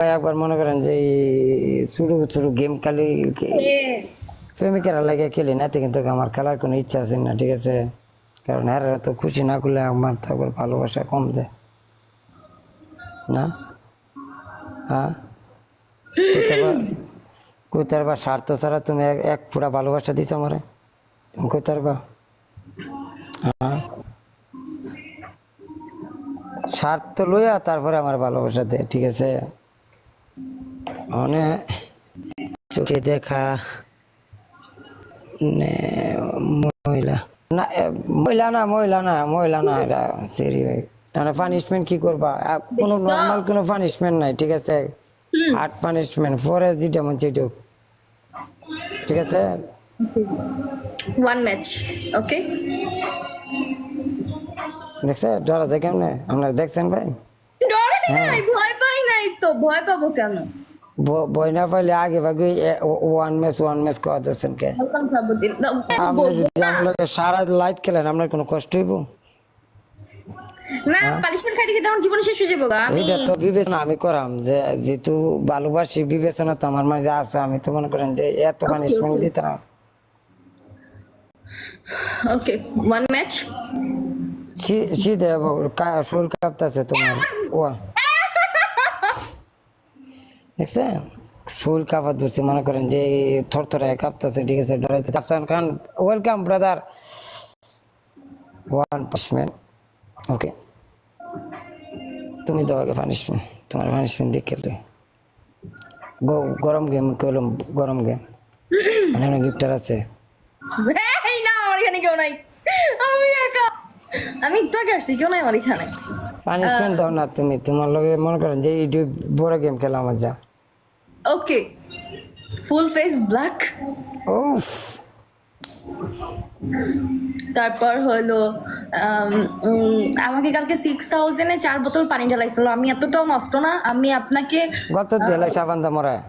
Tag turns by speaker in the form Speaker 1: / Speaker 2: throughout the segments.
Speaker 1: একবার মনে করেন যে ছোট ছোট গেম খেলি প্রেমিকেরা লাগে খেলি না কিন্তু আমার খেলার কোনো ইচ্ছা আছে না ঠিক আছে? কারণ হ্যাঁ তো খুশি না করলে আমার তো একবার ভালোবাসা কম দেয় না? হ্যাঁ? কইতে পারবা স্বার্থ ছাড়া তুমি এক- পুরা ভালোবাসা দিছো আমারে? তুমি কইতে পারবা? হ্যাঁ? স্বার্থ লইয়া তারপরে আমার ভালোবাসা দেয় ঠিক আছে? মানে চোখে দেখা নে, মহিলা না মহিলা না মহিলা না মহিলা না এটা সেরি ভাই। মানে পানিশমেন্ট কি করবা? কোনো নর্মাল কোনো পানিশমেন্ট নাই ঠিক আছে? হার্ড পানিশমেন্ট পরে যেটা মন সেটা ঠিক আছে?
Speaker 2: ওয়ান ম্যাচ ওকে
Speaker 1: দেখছে? ডরা যায় কেমনে? আপনারা দেখছেন ভাই?
Speaker 2: ডরে নাই ভয় পাই নাই তো। ভয় পাবো কেন?
Speaker 1: বই না পাইলে আগে ভাগে ওয়ান ম্যাচ ওয়ান ম্যাচ কে আপনি যদি আপনাকে সারা লাইট খেলেন আপনার কোনো কষ্ট হইব
Speaker 2: না পানিশমেন্ট খাইতে খেতে আমার জীবন শেষ হয়ে যাব আমি
Speaker 1: এটা তো বিবেচনা আমি করাম যে যেহেতু ভালোবাসি বিবেচনা তো আমার মাঝে আছে আমি তো মনে করেন যে এত পানিশমেন্ট দিতে না
Speaker 2: ওকে ওয়ান ম্যাচ
Speaker 1: শীতে শরীর কাঁপতেছে তোমার ও দেখছেন ফুল কাঁপা ধরছে মনে করেন যে থরথরে কাঁপতেছে ঠিক আছে ডরাইতে Afsan Khan welcome brother one punishment okay তুমি দাও আগে পানিশমেন্ট তোমার পানিশমেন্ট দিয়ে খেলবে গরম গেম করলাম গরম গেম অনেক গিফটার আছে।
Speaker 2: এই না আমার এখানে কেউ নাই। আমি একা। আমি একটু আগে আসছি কেউ নাই আমার এখানে।
Speaker 1: পানিশমেন্ট দাও না তুমি তোমার লগে মনে করেন যে এই বড় গেম খেলা আমার যা।
Speaker 2: ওকে ফুল ফেস ব্ল্যাক
Speaker 1: উফ
Speaker 2: তারপর হলো আমাকে কালকে সিক্স থাউজেন্ডে চার বোতল পানি ঢালাইছিল। আমি এতটাও নষ্ট না আমি আপনাকে
Speaker 1: গত দিলে সাবান দা মরায়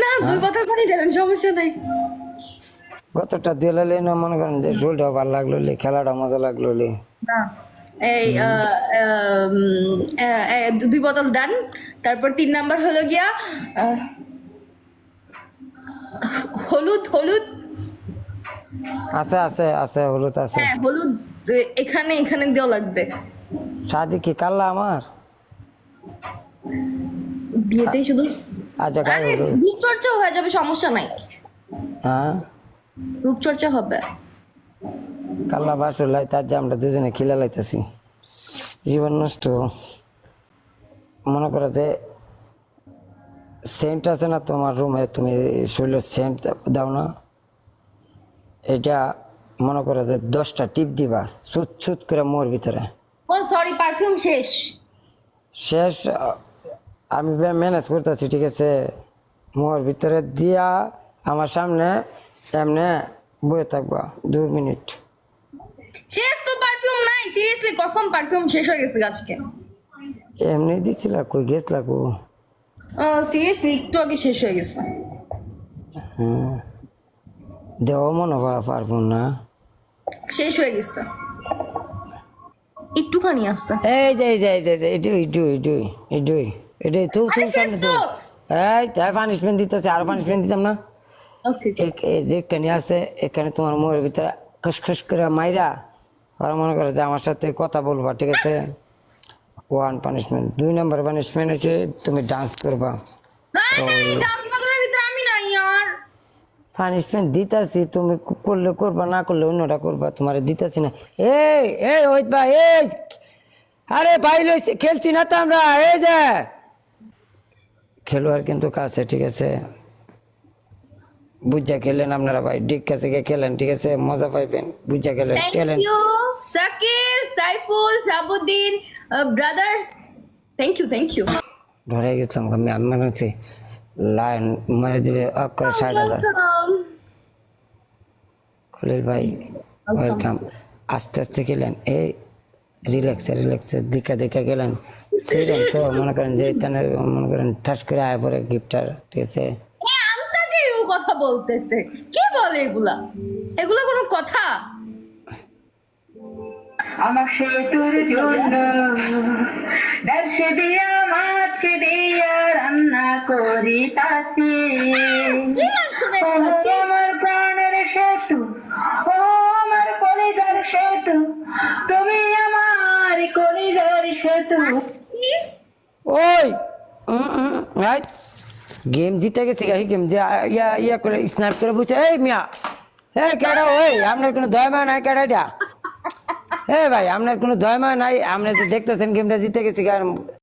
Speaker 2: না দুই বোতল পানি ঢালেন সমস্যা নাই।
Speaker 1: গতটা দিলে না মনে করেন যে শরীরটা ভালো লাগল খেলাটা মজা লাগল লি।
Speaker 2: না। এই দুই বোতল ডান তারপর তিন নাম্বার হলো গিয়া হলুদ হলুদ।
Speaker 1: আছে আছে আছে হলুদ আছে।
Speaker 2: হ্যাঁ হলুদ এখানে এখানে দেওয়া লাগবে।
Speaker 1: শাদি কি কাল্লা আমার?
Speaker 2: বিয়েতেই শুধু
Speaker 1: আচ্ছা গায়ে
Speaker 2: রূপচর্চা হয়ে যাবে সমস্যা নাই।
Speaker 1: হ্যাঁ।
Speaker 2: রূপচর্চা হবে।
Speaker 1: কাল্লা বাসর লাই তার যে আমরা দুজনে খিলা লাইতেছি। জীবন নষ্ট। মনে করো যে সেন্ট আছে না তোমার রুমে তুমি শরীরের সেন্ট দাও না। এটা মনে করো যে দশটা টিপ দিবা ছুট ছুট করে মোর ভিতরে।
Speaker 2: ও সরি পারফিউম শেষ।
Speaker 1: শেষ আমি ম্যানেজ করতেছি ঠিক আছে? মোর ভিতরে দিয়া আমার সামনে এমনি বয়ে থাকবা দু মিনিট।
Speaker 2: শেষ তো পারফিউম নাই সিরিয়াসলি কসম পারফিউম শেষ হয়ে গেছে আজকে।
Speaker 1: এমনি দিছিল কই গেছলা কো
Speaker 2: সিরিয়াসলি একটু আগে শেষ হয়ে গেছে।
Speaker 1: দেহ মনে হয় পারব না।
Speaker 2: শেষ হয়ে গেছে। একটুখানি আসতে।
Speaker 1: এই যে এই যে এই যে এটু এটু এটু এটু এটু তুই
Speaker 2: শেষ
Speaker 1: সামনে
Speaker 2: তো।
Speaker 1: এই তাই পানিশমেন্ট দিতেছে আর পানিশমেন্ট দিতাম না।
Speaker 2: ওকে
Speaker 1: এই যেখানে আছে এখানে তোমার মোড়ের ভিতরে খসখস করে মাইরা আর মনে করে যে আমার সাথে কথা বলবা ঠিক আছে? ওয়ান পানিশমেন্ট দুই নম্বর পানিশমেন্ট হচ্ছে তুমি ডান্স করবা। পানিশমেন্ট দিতাছি তুমি করলে করবা না করলে অন্যটা করবা তোমার দিতাছি না। এই এই ওই ভাই এই! আরে ভাই লইছে খেলছি না তো আমরা এই যে! খেলোয়াড় কিন্তু কাছে ঠিক আছে? বুঝা খেলেন আপনারা ভাই ডিক কাছে গিয়ে খেলেন ঠিক আছে? মজা পাইবেন বুঝা খেলেন
Speaker 2: thank Sakil Saiful Sabuddin brothers thank you thank you
Speaker 1: ধরে গেছিলাম আমি আমি মনে হচ্ছে লাইন মারে দিলে অক্ষর ষাট হাজার। খলিল ভাই ওয়েলকাম আস্তে আস্তে গেলেন এই রিল্যাক্সে রিল্যাক্সে দিকা দিকা গেলেন। সেরেন তো মনে করেন যে তানে মনে করেন ঠাস করে আয় পরে গিফটার ঠিক আছে?
Speaker 2: কথা বলতেছে। কি বলে এগুলা? এগুলা কোনো কথা?
Speaker 3: আমার সেতুর জন্য ডালসে দিয়া মাছ দিয়া রান্না করিতাছি।
Speaker 2: কি গান শুনে
Speaker 3: ও
Speaker 2: শোনাচ্ছি?
Speaker 3: আমার প্রাণের সেতু ও আমার কলিজার সেতু তুমি আমার কলিজার সেতু।
Speaker 1: ওই গেম জিতে গেছে গাহি গেম যে ইয়া ইয়া করে স্ন্যাপ করে বুঝছে এই মিয়া। হে কেডা ওই আপনার কোনো দয়া মায়া নাই কেডা এটা? এ ভাই আপনার কোনো দয়মা নাই আপনি তো দেখতেছেন গেমটা জিতে গেছি কারণ